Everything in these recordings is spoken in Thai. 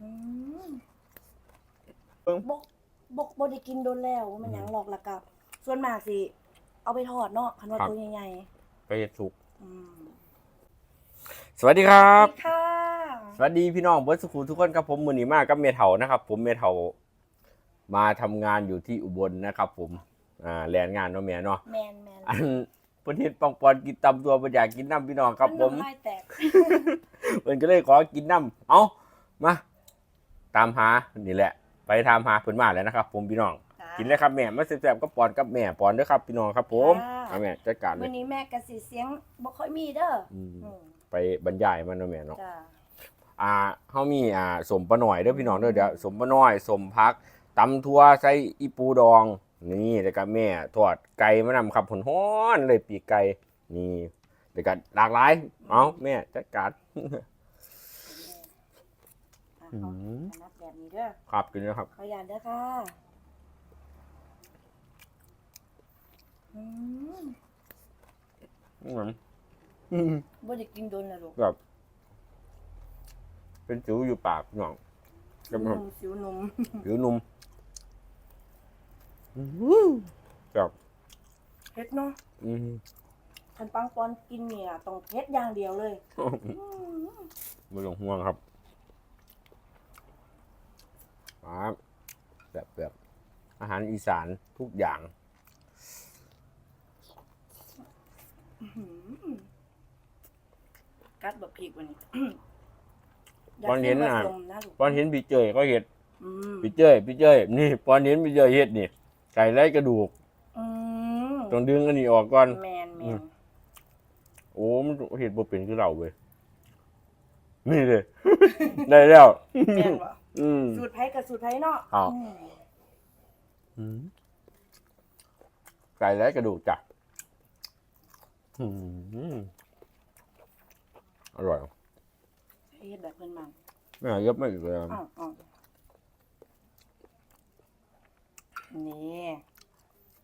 อืมเบิ่งบกบกบ่ได้กินโดนแล้วมันหยังหรอกแล้วก็ส่วนมากสิ เอาไปทอดเนาะคันว่าครับ ตัวใหญ่ไปเฮ็ดสุก ๆอืมสวัสดีครับสวัสดีค่ะ สวัสดีพี่น้องเบิร์ดสุขุมทุกคนครับผมมือนีมากกับเมเถานะครับ ผมเมเถามาทำงานอยู่ที่อุบลนะครับ ผมอ่าแลนงานเนาะแม่เนาะแมนแมนอันเพิ่นเฮ็ดปองปอนกินตำตัวบ่อยากกินน้ำพี่น้องครับผมน้ำลายแตก เพิ่นก็เลยขอกินน้ำเอามา ตามหานี่แหละ ไปตามหาเพิ่นมาแล้วนะครับ ผมพี่น้องจ้ากินเลยครับแม่มาแซ่บๆก็ปอนกับแม่ปอนเด้อครับพี่น้องครับ ผมจ้าเอาแม่จัดการเลวัยนนี้แม่กะสิเสียงบ่ค่อยมีเด้ออืมอืมไปบรรยายมันเนาะแม่เนาะ จ้าอ่าเฮามีอ่าสมปะหน่อยเด้อพี่น้องเด้อเดี๋ยวสมปะหน่อยสมพักตำทั่วใส่อีปูดอง นี่แล้วก็แม่ทอดไก่มานำครับผลฮ้อนเลยปีกไก่นี่แล้วก็หลากหลาย เอาแม่จัดการ อะอืเอามขนับแบบนี้เด้อครับกินแล้วครับ ขออนุญาตเด้อค่ะอืมอืมอืมบ่ได้กินโดนแล้วลูกแบบเป็นสิวอยู่ปากพี่น้องสิวหนุ่มสิวหนุ่มผิวนุ่มอืมแบบเผ็ดเนาะอืมคันปังปอนกินเนี่ยต้องเผ็ดอย่างเดียวเลยอืมไม่ต้องห่วงครับ ครับแบบแบบอาหารอีสานทุกอย่างกัดแบบพริกวันนี้ปอนเห็นอยาอะกกิผสมนะลูกปอนเห็นพี่เจยก็เห็ดอืมพี่เจยพี่เจยนี่ปอนเห็นพี่เจยเห็ดนี่ไก่ไร้กระดูกอืมต้องดึงอันนี้ออกก่อนแมนแมอืนมโอ้มันเห็ดบ่เป็นคือเราเว้ยนี่เลยได้แล้วแมนวะ อืมสูตรไผ่กับสูตรไผ่เนาะครับอืมอืมไก่ไร้กระดูกจ้ะอืมอร่อยเฮ็ดแบบเพิ่นมันไม่หายยับไม่อีกเลยอ้าวอ้าวนี่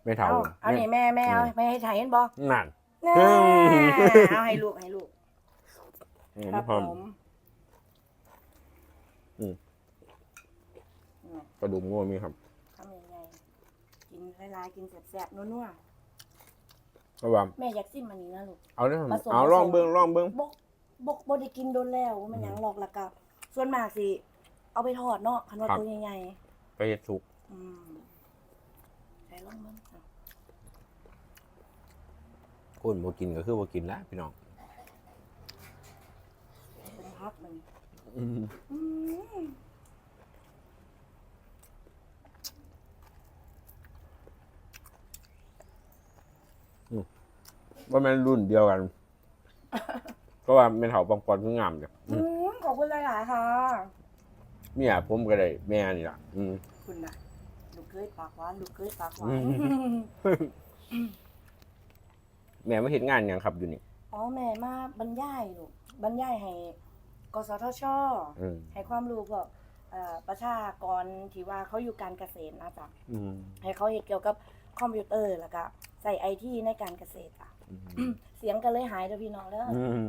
ไม่เท่าเอาเอานี่แม่แม่เอาแม่ให้ถ่ายเห็นบ่นั่นน่าอืม เอาให้ลูกให้ลูกอืมครับพผร้อมมอืม อืมกระดูกงัวมีครับทำยังไงกินหลายๆกินแซ่บๆนัวก็ว่าๆแม่อยากซิมอันนี้นะลูก เอาเนี่ยผสมเอาผสมลองเบิ้งลองเบิ้งบกบกบ่ได้กินโดนแล้วมันหยังหรอกแล้วก็ส่วนมากสิ เอาไปทอดเนาะคันว่าตัวใหญ่ไปเฮ็ดสุกๆอืมใส่ลงมันอะคนบ่กินก็คือบ่กินละพี่น้องเป็นพักมันอืม ว่าแม่นรุ่นเดียวกัน ก็ว่าแม่นเฒ่าปังปอนคืองามจ้ะอืมขอบคุณหลายๆค่ะ เมียผมก็ได้แม่นี่ล่ะ อืม คุณน่ะลูกเคยปากหวานลูกเคยปากหวาอืนมแม่มาเฮ็ดงานหยังครับอยู่นี่อ๋อแม่มาบรรยายลูกบรรยายให้กสทช อืมให้ความรู้พวกเอ่อประชากรที่ว่าเขาอยู่การเกษตรนะจ๊ะ อืมให้เขาเห็นเกี่ยวกับ คอมพิวเตอร์แล้วก็ใส่ไอทีในการเกษตรอะอืมเสียงก็เลยหายเด้อพี่น้องเด้อออืม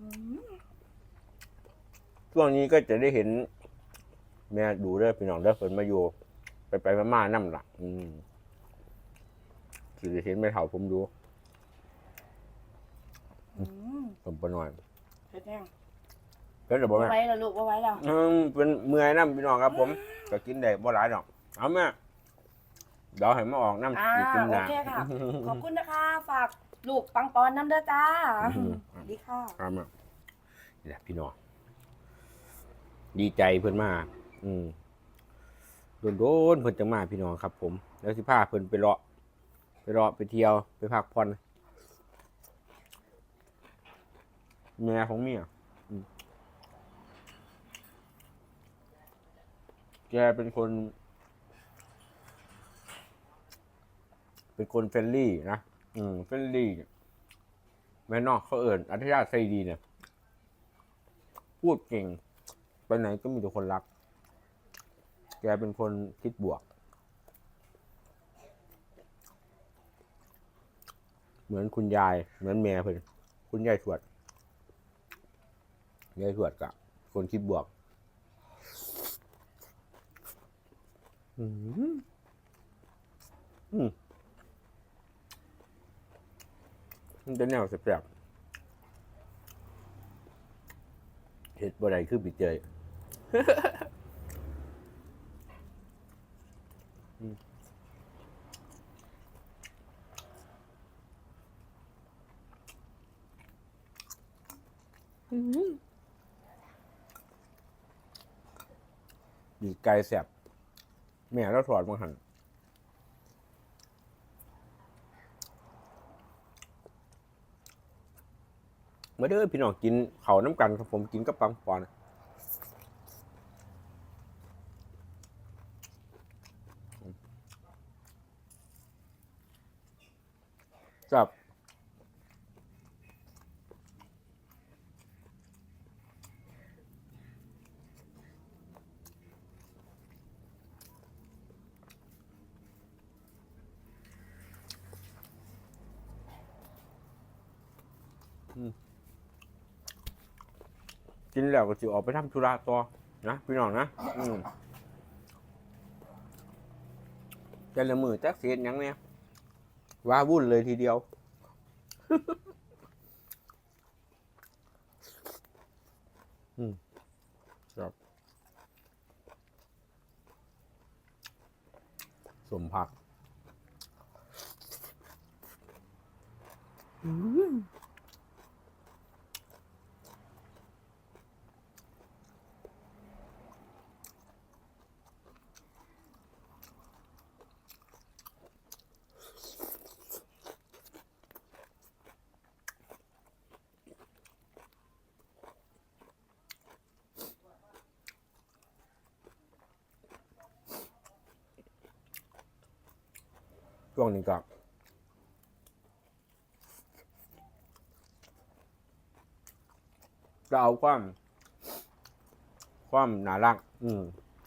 อืมช่วงนี้ก็จะได้เห็น แม่ดูเด้อพี่น้องเด้อเพิ่นมาอยู่ ไปไปๆมาๆนำล่ะอืมสิได้เห็นแม่เฒ่าผมดูอืมผมบ่น้อยเผ็ดแห้งเพิ่นจะบ่บ่แม่ไว้แล้วลูกบ่ไว้แล้วอืมเป็นเมื่อยน้ำพี่น้องครับ ผม ก็กินได้บ่หลายดอก เอาแม่เดี๋ยวให้มาออกน้ำอ่าสิกินโอหนา เคค่ะ ขอบคุณนะคะ ฝากลูกปังปอนน้ำเด้อจ้าอืมสวัสดีค่ะ ครับแม่นี่แหละพี่น้องดีใจเพิ่นมา อืมโดนๆเพิ่นจะมาพี่น้องครับ ผม แล้วสิพาเพิ่นไปเลาะ ไปเลาะไปเที่ยวไปพักผ่อนแม่ของเมียอืมแกเป็นคน เป็นคนเฟรนลี่นะอืมเฟรนลี่แม่นอกเขาเอิ่นอัธยาศัยดีเนี่ย พูดเก่ง ไปไหนก็มีแต่คนรัก แกเป็นคนคิดบวก เหมือนคุณยาย เหมือนแม่เพิ่นคุณยายทวดยายทวดกับคนคิดบวกอืมอืม มันจะแนวแสบๆเห็ดบ่ได้คือบิดเจยอืมบีไก่แสบแม่เราถอดมาหัน มาเด้อพี่น้องกินเขาวน้ำกันครับผมกินกับปังปอนจับอืม กินแล้วก็สิออกไปทำธุระต่อนะพี่น้องนะอืมแต่ละมือแจ็คเสียยังเนี่ยว่าวุ่นเลยทีเดียว อืมครับสมผัก ช่วงนี้ก็จะเอาความ ความน่ารัก อืม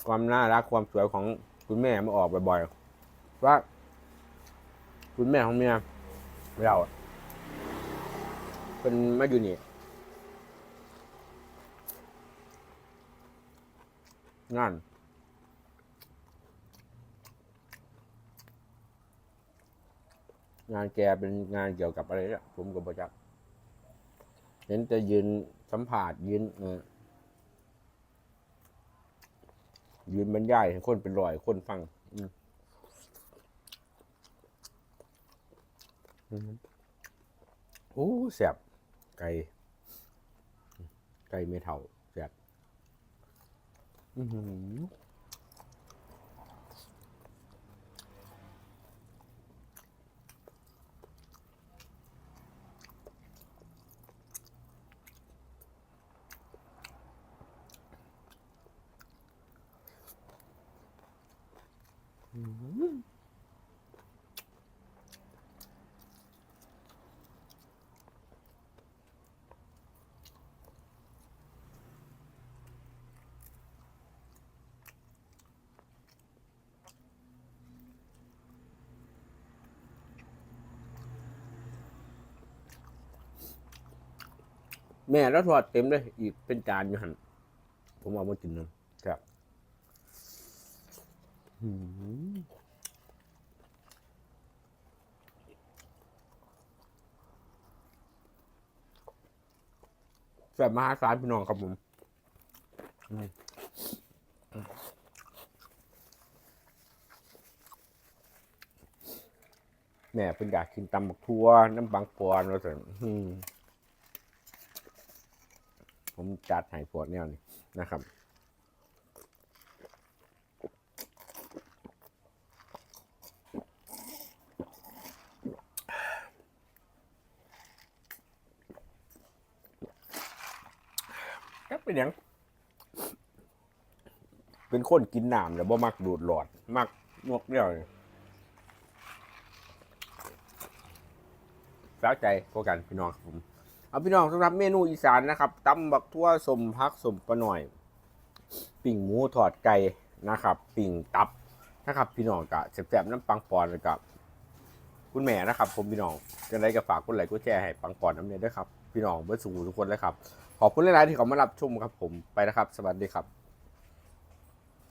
ความน่ารักความสวยของคุณแม่มาออกบ่อยๆว่า คุณแม่ของเมียเราเป็นมาอยู่นี่งาน งานแกเป็นงานเกี่ยวกับอะไรเนี่ยผมก็บอกจักเห็นแต่ยืนสัมผัสยืนเออยืนบรรยายให้คนเป็นรอยคนฟัง อืมอืมโอ้แสบไก่ไก่ไม่เท่าแสบอือหือ แม่แล้วทอดเต็มเลยอีกเป็นจานอยู่หันผมเอามากินน้ำครับหืมแซ่บมหาศาลพี่น้องครับผมอืมแม่เป็นอยากกินตำบักทั่วน้ำบางปอนว่าสันอืมผม จัดให้พวกแนวนี้นะครับครับเป็นหยังเป็นคนกินน้ำแล้วบ่มักดูดหลอด มักนวกเดียวนี่สาใจพวกกันพี่น้องครับผม เอาพี่น้องสำหรับเมนูอีสานนะครับตำบักทั่วสมพักสมปะหน่อยปิ่งหมูทอดไก่นะครับ ปิ่งตับนะครับ พี่น้องกะแซ่บๆน้ำปังปอนกับคุณแม่นะครับ ผมพี่น้องจะได้ก็ฝากกดไลค์กดแชร์ให้ปังปอนน้ำเนียด้วยครับพี่น้องเบิร์ดสูทุกคนเลยครับขอบคุณหลายๆที่เขามารับชมครับผมไปนะครับ สวัสดีครับ